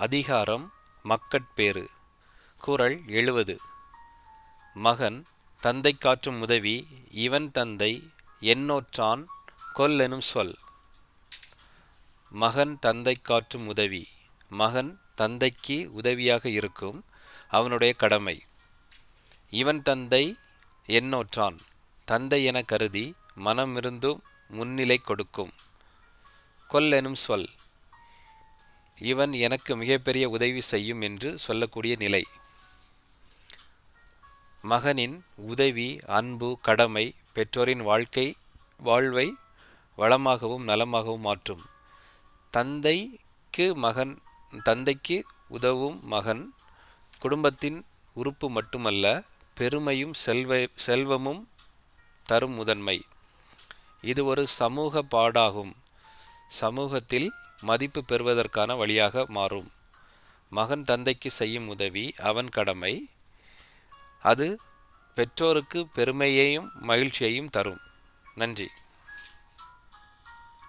அதிகாரம் மக்கட்பேறு. குரல் எழுவது. மகன் தந்தை காற்றும் உதவி இவன் தந்தை எண்ணோற்றான் கொல்லெனும் சொல். மகன் தந்தை காற்றும் உதவி மகன் தந்தைக்கு உதவியாக இருக்கும் அவனுடைய கடமை. இவன் தந்தை என்னோற்றான் தந்தை என கருதி மனமிருந்தும் முன்னிலை கொடுக்கும். கொல்லெனும் சொல். இவன் எனக்கு மிகப்பெரிய உதவி செய்யும் என்று சொல்லக்கூடிய நிலை. மகனின் உதவி அன்பு கடமை பெற்றோரின் வாழ்க்கை வாழ்வை வளமாகவும் நலமாகவும் மாற்றும். தந்தைக்கு மகன் தந்தைக்கு உதவும் மகன் குடும்பத்தின் உறுப்பு மட்டுமல்ல பெருமையும் செல்வ செல்வமும் தரும் முதன்மை. இது ஒரு சமூக பாடாகும். சமூகத்தில் மதிப்பு பெறுவதற்கான வழியாக மாறும். மகன் தந்தைக்கு செய்யும் உதவி அவன் கடமை அது பெற்றோருக்கு பெருமையையும் மகிழ்ச்சியையும் தரும். நன்றி.